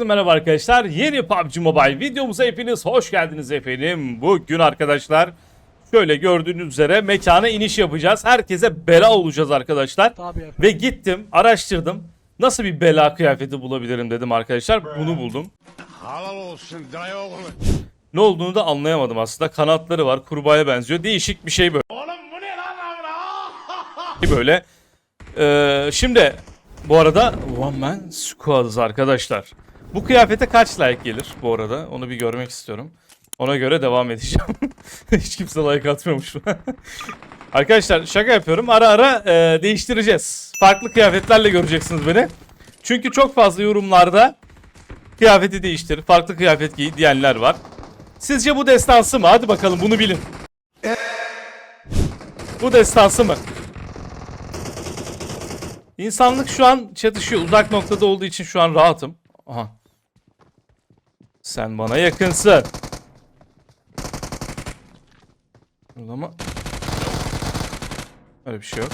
Herkese merhaba arkadaşlar. Yeni PUBG Mobile videomuza hepiniz hoş geldiniz efendim. Bugün arkadaşlar şöyle gördüğünüz üzere mekana iniş yapacağız. Herkese bela olacağız arkadaşlar. Tabii efendim. Ve gittim, araştırdım. Nasıl bir bela kıyafeti bulabilirim dedim arkadaşlar. Bunu buldum. Halal olsun dayı oğlu. Ne olduğunu da anlayamadım aslında. Kanatları var, kurbağaya benziyor. Değişik bir şey böyle. Oğlum bu ne lan lan? böyle. Ee, şimdi bu arada One Man Squad'ız arkadaşlar. Bu kıyafete kaç like gelir bu arada? Onu bir görmek istiyorum. Ona göre devam edeceğim. Hiç kimse like atmıyormuş. arkadaşlar şaka yapıyorum. Ara ara e, değiştireceğiz. Farklı kıyafetlerle göreceksiniz beni. Çünkü çok fazla yorumlarda kıyafeti değiştir, farklı kıyafet giy diyenler var. Sizce bu destansı mı? Hadi bakalım bunu bilin. Bu destansı mı? İnsanlık şu an çatışıyor. Uzak noktada olduğu için şu an rahatım. Aha. Sen bana yakınsın. Burada mı? Öyle bir şey yok.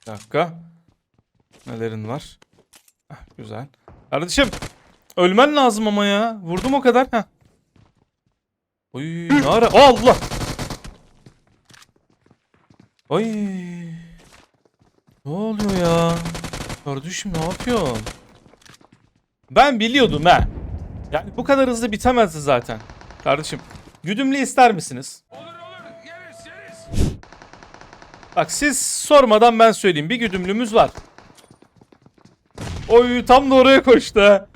Bir dakika. Nelerin var? Heh, güzel. Kardeşim. Ölmen lazım ama ya. Vurdum o kadar. Heh. Oy ne ara? Allah! Ay. Ne oluyor ya? Kardeşim ne yapıyorsun? Ben biliyordum ha. Yani bu kadar hızlı bitemezdi zaten. Kardeşim güdümlü ister misiniz? Olur olur yeriz. Bak siz sormadan ben söyleyeyim. Bir güdümlümüz var. Oy tam da oraya koştu.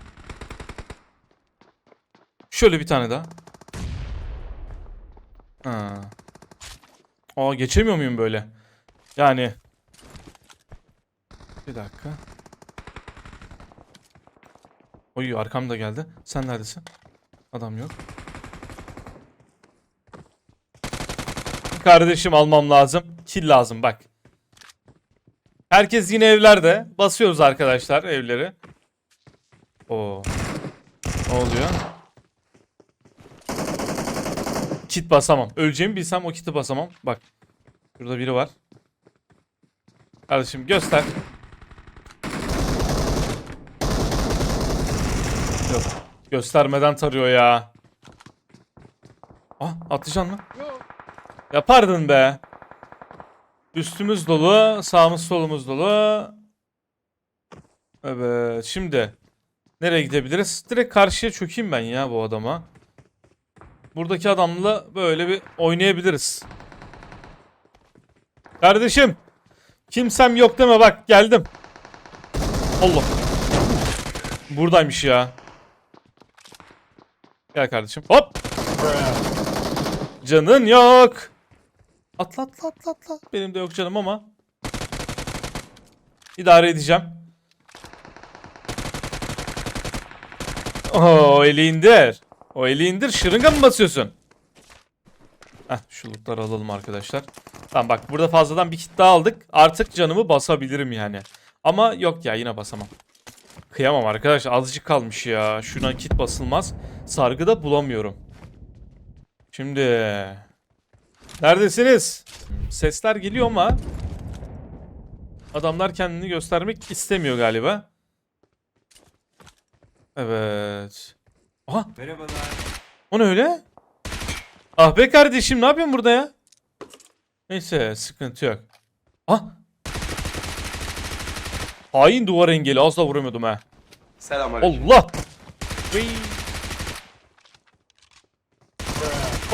Şöyle bir tane daha. Ha. Aa geçemiyor muyum böyle? Yani. Bir dakika. Oy arkam da geldi. Sen neredesin? Adam yok. Kardeşim almam lazım. Kill lazım bak. Herkes yine evlerde. Basıyoruz arkadaşlar evleri. Oo. Ne oluyor? Kit basamam. Öleceğimi bilsem o kiti basamam. Bak. Şurada biri var. Kardeşim göster. Göstermeden tarıyor ya. Ah atlayacaksın mı? Yapardın be. Üstümüz dolu, sağımız solumuz dolu. Evet, şimdi nereye gidebiliriz? Direkt karşıya çökeyim ben ya bu adama. Buradaki adamla böyle bir oynayabiliriz. Kardeşim, kimsem yok deme bak geldim. Allah. Buradaymış ya. Gel kardeşim. Hop. Canın yok. Atla atla atla atla. Benim de yok canım ama. İdare edeceğim. Oo eli indir. O eli indir. Şırınga mı basıyorsun? Heh şu lootları alalım arkadaşlar. Tamam bak burada fazladan bir kit daha aldık. Artık canımı basabilirim yani. Ama yok ya yine basamam. Kıyamam arkadaşlar. Azıcık kalmış ya. Şuna kit basılmaz. Sargıda bulamıyorum. Şimdi neredesiniz? Sesler geliyor ama adamlar kendini göstermek istemiyor galiba. Evet. Aha. Merhabalar. O ne öyle? Ah be kardeşim ne yapıyorsun burada ya? Neyse sıkıntı yok. Ah. Hain duvar engeli az da vuramıyordum ha. Selamünaleyküm. Allah. Vıy.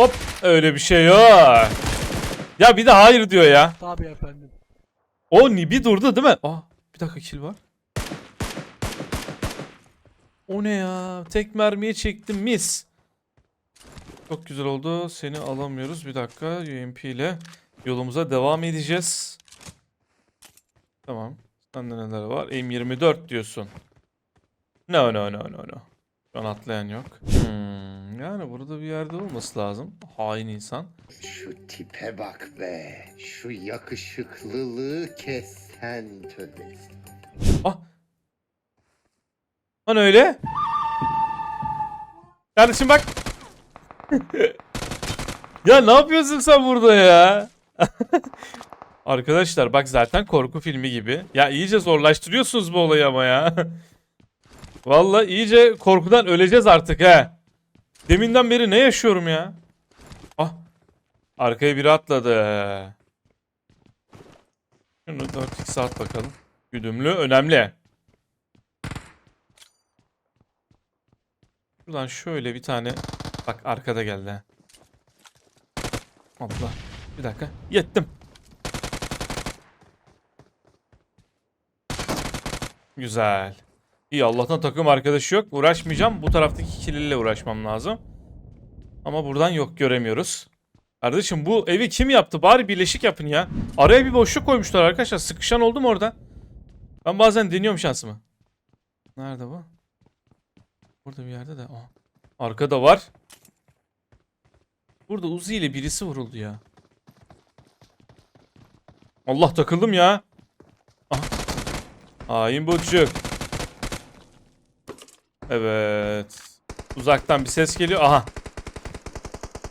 Hop öyle bir şey yok. Ya bir de hayır diyor ya. Tabii efendim. O ni bir durdu değil mi? Aa bir dakika kill var. O ne ya? Tek mermiye çektim mis. Çok güzel oldu. Seni alamıyoruz. Bir dakika UMP ile yolumuza devam edeceğiz. Tamam. Sende neler var? M24 diyorsun. No no no no no. Şu an atlayan yok. Hmm, yani burada bir yerde olması lazım. Hain insan. Şu tipe bak be. Şu yakışıklılığı kes sen tövbe. Ah. Hani öyle? Kardeşim bak. ya ne yapıyorsun sen burada ya? Arkadaşlar bak zaten korku filmi gibi. Ya iyice zorlaştırıyorsunuz bu olayı ama ya. Vallahi iyice korkudan öleceğiz artık he. Deminden beri ne yaşıyorum ya? Ah. Arkaya biri atladı. Şunu 4 saat bakalım. Güdümlü önemli. Şuradan şöyle bir tane bak arkada geldi. Allah. Bir dakika. Yettim. Güzel. İyi Allah'tan takım arkadaşı yok. Uğraşmayacağım. Bu taraftaki ikiliyle uğraşmam lazım. Ama buradan yok göremiyoruz. Kardeşim bu evi kim yaptı? Bari birleşik yapın ya. Araya bir boşluk koymuşlar arkadaşlar. Sıkışan oldu mu orada? Ben bazen deniyorum şansımı. Nerede bu? Burada bir yerde de. Aa, arkada var. Burada Uzi ile birisi vuruldu ya. Allah takıldım ya. Aha. Hain botçuk. Evet. Uzaktan bir ses geliyor. Aha.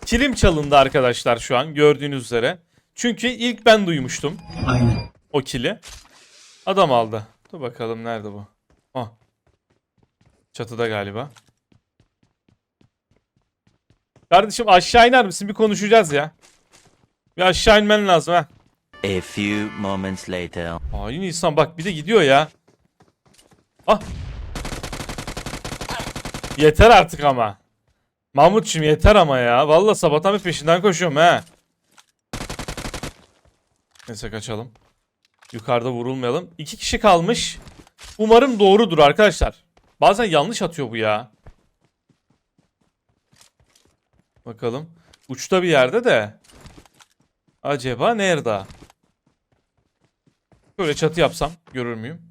Kilim çalındı arkadaşlar şu an gördüğünüz üzere. Çünkü ilk ben duymuştum. Aynen. O kili. Adam aldı. Dur bakalım nerede bu? Ah. Çatıda galiba. Kardeşim aşağı iner misin? Bir konuşacağız ya. Bir aşağı inmen lazım ha. A few moments later. Hain insan bak bir de gidiyor ya. Ah. Yeter artık ama. Mahmutçum yeter ama ya. Vallahi sabahtan bir peşinden koşuyorum he. Neyse kaçalım. Yukarıda vurulmayalım. İki kişi kalmış. Umarım doğrudur arkadaşlar. Bazen yanlış atıyor bu ya. Bakalım. Uçta bir yerde de. Acaba nerede? Böyle çatı yapsam görür müyüm?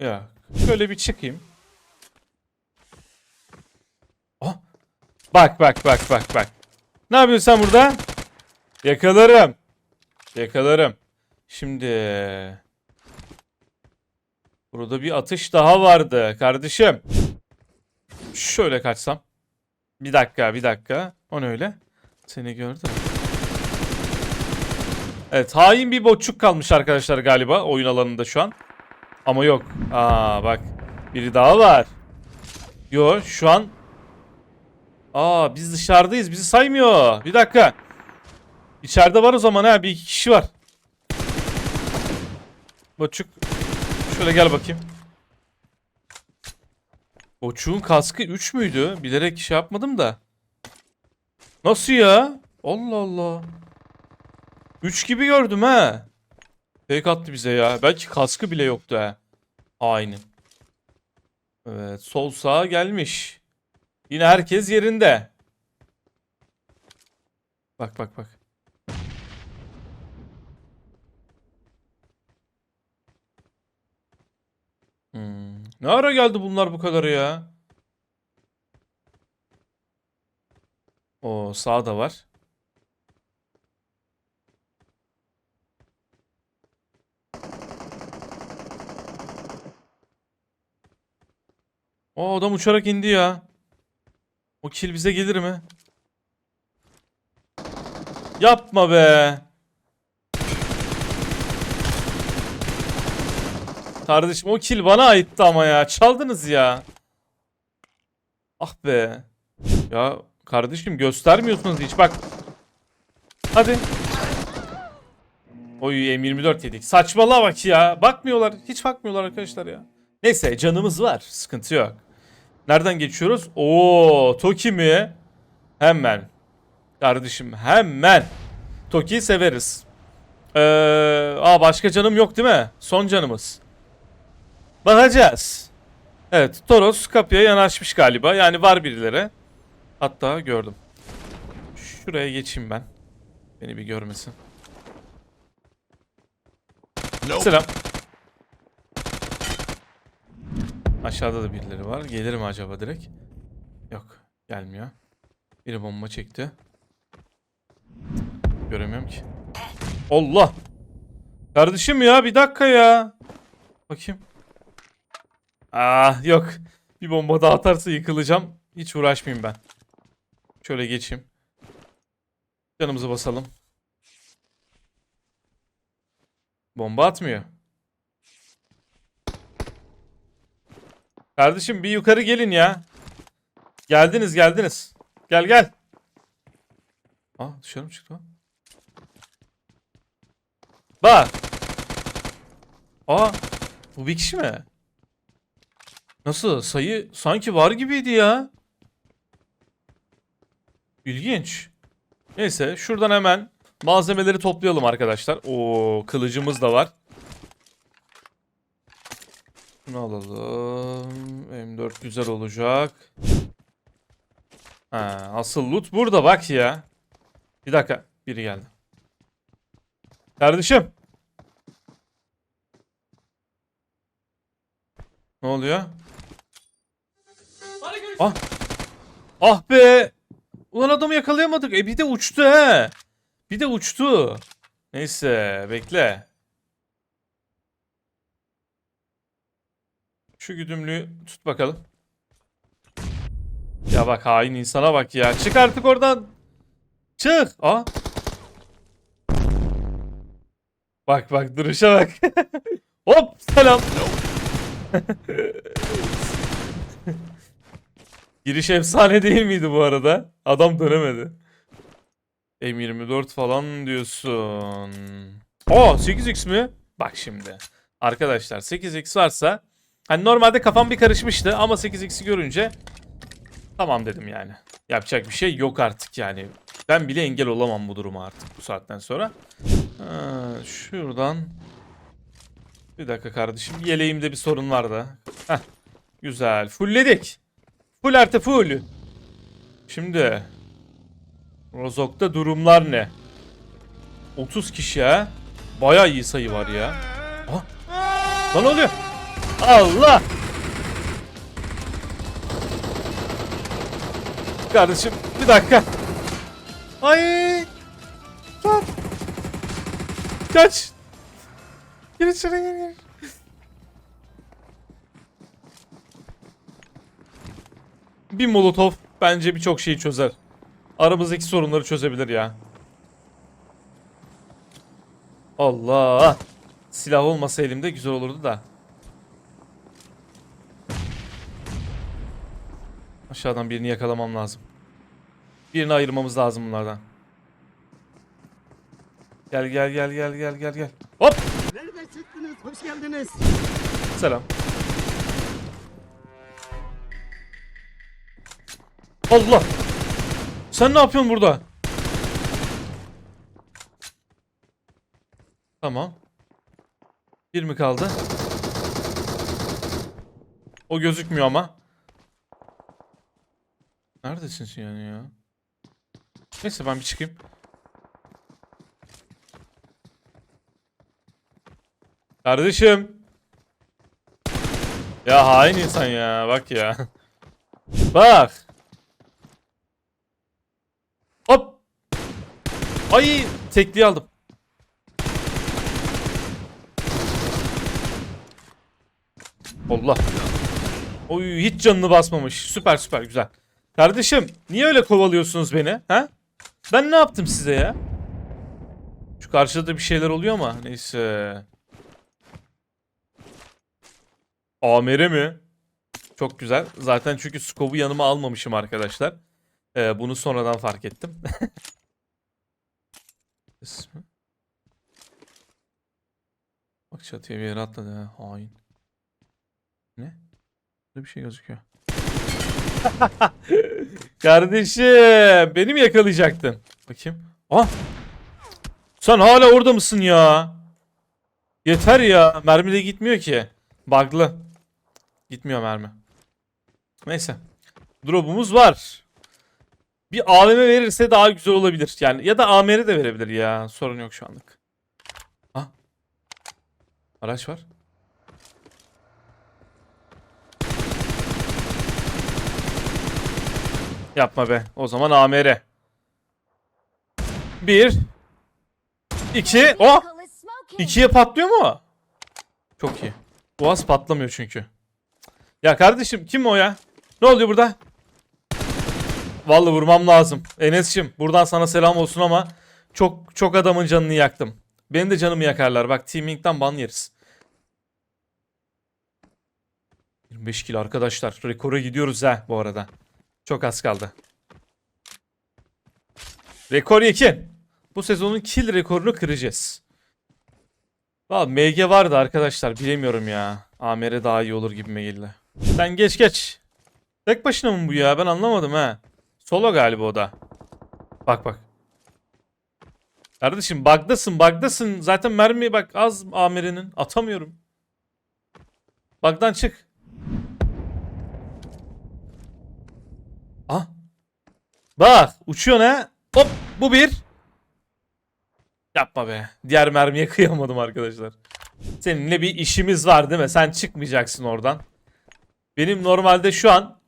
Ya şöyle bir çıkayım. Ah! Bak bak bak bak bak. Ne yapıyorsun sen burada? Yakalarım. Yakalarım. Şimdi Burada bir atış daha vardı kardeşim. Şöyle kaçsam. Bir dakika bir dakika. O ne öyle? Seni gördüm. Evet hain bir botçuk kalmış arkadaşlar galiba oyun alanında şu an. Ama yok. Aa bak. Biri daha var. Yo şu an. Aa biz dışarıdayız. Bizi saymıyor. Bir dakika. İçeride var o zaman ha. Bir iki kişi var. Botçuk. Şöyle gel bakayım. Botçuk'un kaskı 3 müydü? Bilerek şey yapmadım da. Nasıl ya? Allah Allah. 3 gibi gördüm ha. Fake attı bize ya. Belki kaskı bile yoktu ha. Aynı. Evet sol sağa gelmiş. Yine herkes yerinde. Bak bak bak. Hmm. Ne ara geldi bunlar bu kadar ya? O sağda var. O adam uçarak indi ya. O kill bize gelir mi? Yapma be. Kardeşim o kill bana aitti ama ya. Çaldınız ya. Ah be. Ya kardeşim göstermiyorsunuz hiç bak. Hadi. Oy M24 yedik. Saçmalığa bak ya. Bakmıyorlar. Hiç bakmıyorlar arkadaşlar ya. Neyse canımız var. Sıkıntı yok. Nereden geçiyoruz? Oo, Toki mi? Hemen. Kardeşim hemen. Toki'yi severiz. Ee, aa başka canım yok değil mi? Son canımız. Bakacağız. Evet, Toros kapıya yanaşmış galiba. Yani var birileri. Hatta gördüm. Şuraya geçeyim ben. Beni bir görmesin. Selam. Aşağıda da birileri var. Gelir mi acaba direkt? Yok. Gelmiyor. Biri bomba çekti. Göremiyorum ki. Allah! Kardeşim ya bir dakika ya. Bakayım. Ah yok. Bir bomba daha atarsa yıkılacağım. Hiç uğraşmayayım ben. Şöyle geçeyim. Canımızı basalım. Bomba atmıyor. Kardeşim bir yukarı gelin ya. Geldiniz geldiniz. Gel gel. Aa dışarı mı çıktı o? Bak. Aa bu bir kişi mi? Nasıl? Sayı sanki var gibiydi ya. İlginç. Neyse şuradan hemen malzemeleri toplayalım arkadaşlar. Oo kılıcımız da var. Bunu alalım. M4 güzel olacak. Ha, asıl loot burada bak ya. Bir dakika. Biri geldi. Kardeşim. Ne oluyor? Ah. Ah be. Ulan adamı yakalayamadık. E bir de uçtu he. Bir de uçtu. Neyse bekle. Şu güdümlüğü tut bakalım. Ya bak hain insana bak ya. Çık artık oradan. Çık. Aa. Bak bak duruşa bak. Hop selam. Giriş efsane değil miydi bu arada? Adam dönemedi. M24 falan diyorsun. Aa 8x mi? Bak şimdi. Arkadaşlar 8x varsa hani normalde kafam bir karışmıştı ama 8x'i görünce tamam dedim yani. Yapacak bir şey yok artık yani. Ben bile engel olamam bu duruma artık bu saatten sonra. Ha, şuradan bir dakika kardeşim. Yeleğimde bir sorun var da. Heh, güzel. Fullledik. Full artı full. Şimdi Rozok'ta durumlar ne? 30 kişi ha. Bayağı iyi sayı var ya. Aha. Lan oluyor. Allah. Kardeşim bir dakika. Ay. Lan. Kaç. Gir içeri gir gir. Bir molotof bence birçok şeyi çözer. Aramızdaki sorunları çözebilir ya. Allah. Silah olmasa elimde güzel olurdu da. Aşağıdan birini yakalamam lazım. Birini ayırmamız lazım bunlardan. Gel gel gel gel gel gel gel. Hop! Nereden çıktınız? Hoş geldiniz. Selam. Allah! Sen ne yapıyorsun burada? Tamam. Bir mi kaldı? O gözükmüyor ama. Neredesin sen yani ya? Neyse ben bir çıkayım. Kardeşim. Ya hain insan ya bak ya. Bak. Hop. Ay tekliği aldım. Allah. Oy hiç canını basmamış. Süper süper güzel. Kardeşim niye öyle kovalıyorsunuz beni? Ha? Ben ne yaptım size ya? Şu karşıda da bir şeyler oluyor ama neyse. Amere mi? Çok güzel. Zaten çünkü scope'u yanıma almamışım arkadaşlar. Ee, bunu sonradan fark ettim. İsmi? Bak çatıya bir yere atladı ha. Hain. Ne? Burada bir şey gözüküyor. Kardeşim beni mi yakalayacaktın? Bakayım. Ah! Sen hala orada mısın ya? Yeter ya. Mermi de gitmiyor ki. Bug'lı. Gitmiyor mermi. Neyse. Drop'umuz var. Bir AVM verirse daha güzel olabilir. Yani ya da AMR de verebilir ya. Sorun yok şu anlık. Ha? Araç var. Yapma be. O zaman AMR. Bir. iki. Oh! İkiye patlıyor mu? o? Çok iyi. Boğaz patlamıyor çünkü. Ya kardeşim kim o ya? Ne oluyor burada? Vallahi vurmam lazım. Enes'cim buradan sana selam olsun ama çok çok adamın canını yaktım. Benim de canımı yakarlar. Bak teaming'den ban yeriz. 25 kilo arkadaşlar. Rekora gidiyoruz ha bu arada. Çok az kaldı. Rekor 2. Bu sezonun kill rekorunu kıracağız. Valla MG vardı arkadaşlar. Bilemiyorum ya. AMR daha iyi olur gibime geldi. Sen geç geç. Tek başına mı bu ya? Ben anlamadım ha. Solo galiba o da. Bak bak. Kardeşim bug'dasın bug'dasın. Zaten mermi bak az AMR'nin. Atamıyorum. Bug'dan çık. Ah. Bak uçuyor ne? Hop bu bir. Yapma be. Diğer mermiye kıyamadım arkadaşlar. Seninle bir işimiz var değil mi? Sen çıkmayacaksın oradan. Benim normalde şu an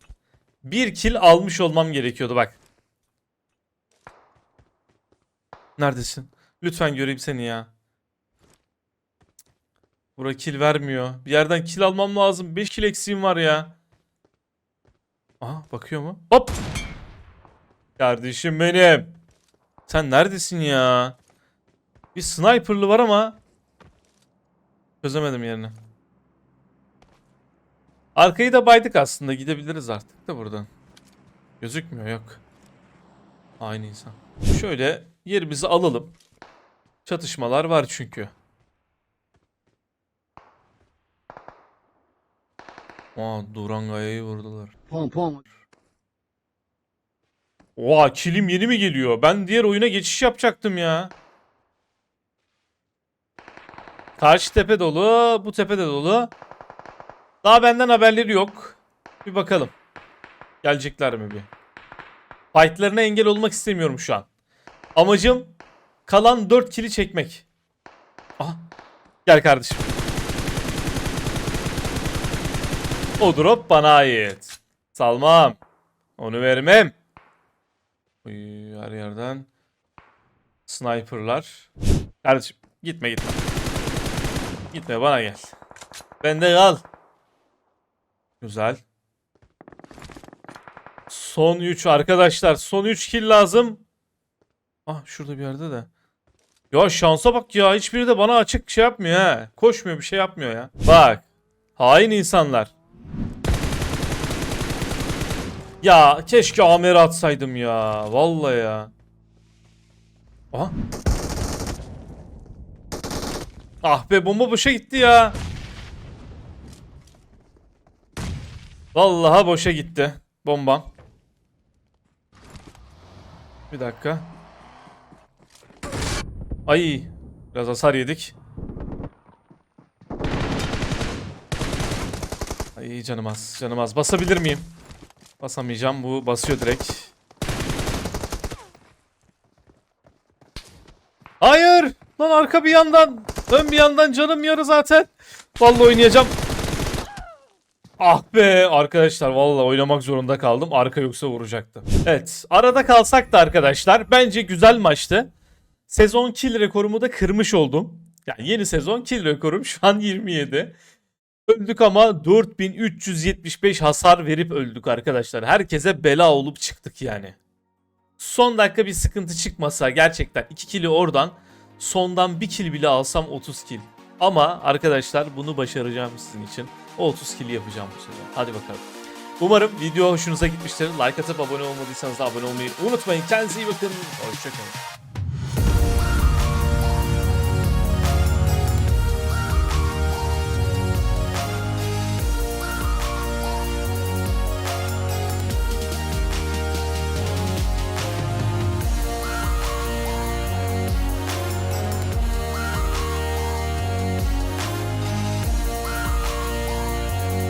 bir kill almış olmam gerekiyordu bak. Neredesin? Lütfen göreyim seni ya. Bura kill vermiyor. Bir yerden kill almam lazım. 5 kill eksiğim var ya. Aha bakıyor mu? Hop. Kardeşim benim. Sen neredesin ya? Bir sniperlı var ama çözemedim yerini. Arkayı da baydık aslında. Gidebiliriz artık da buradan. Gözükmüyor yok. Aynı insan. Şöyle yerimizi alalım. Çatışmalar var çünkü. Aa Durangaya'yı vurdular. Pom pom. Oha kilim yeni mi geliyor? Ben diğer oyuna geçiş yapacaktım ya. Karşı tepe dolu, bu tepe de dolu. Daha benden haberleri yok. Bir bakalım. Gelecekler mi bir? Fightlarına engel olmak istemiyorum şu an. Amacım kalan 4 kili çekmek. Aha. Gel kardeşim. O drop bana ait. Salmam. Onu vermem. Uy, her yerden sniperlar. Kardeşim gitme gitme. Gitme bana gel. Bende kal. Güzel. Son 3 arkadaşlar. Son 3 kill lazım. Ah şurada bir yerde de. Ya şansa bak ya. Hiçbiri de bana açık şey yapmıyor ha. Koşmuyor bir şey yapmıyor ya. Bak. Hain insanlar. Ya keşke Amer'e atsaydım ya. Vallahi ya. Aha. Ah be bomba boşa gitti ya. Vallahi boşa gitti bombam. Bir dakika. Ay biraz hasar yedik. Ay canım az canım az basabilir miyim? Basamayacağım bu basıyor direkt. Hayır! Lan arka bir yandan, ön bir yandan canım yarı zaten. Vallahi oynayacağım. Ah be arkadaşlar vallahi oynamak zorunda kaldım. Arka yoksa vuracaktı. Evet arada kalsak da arkadaşlar bence güzel maçtı. Sezon kill rekorumu da kırmış oldum. Yani yeni sezon kill rekorum şu an 27. Öldük ama 4375 hasar verip öldük arkadaşlar. Herkese bela olup çıktık yani. Son dakika bir sıkıntı çıkmasa gerçekten 2 kili oradan sondan 1 kill bile alsam 30 kill. Ama arkadaşlar bunu başaracağım sizin için. O 30 kill yapacağım bu sefer. Hadi bakalım. Umarım video hoşunuza gitmiştir. Like atıp abone olmadıysanız da abone olmayı unutmayın. Kendinize iyi bakın. Hoşçakalın.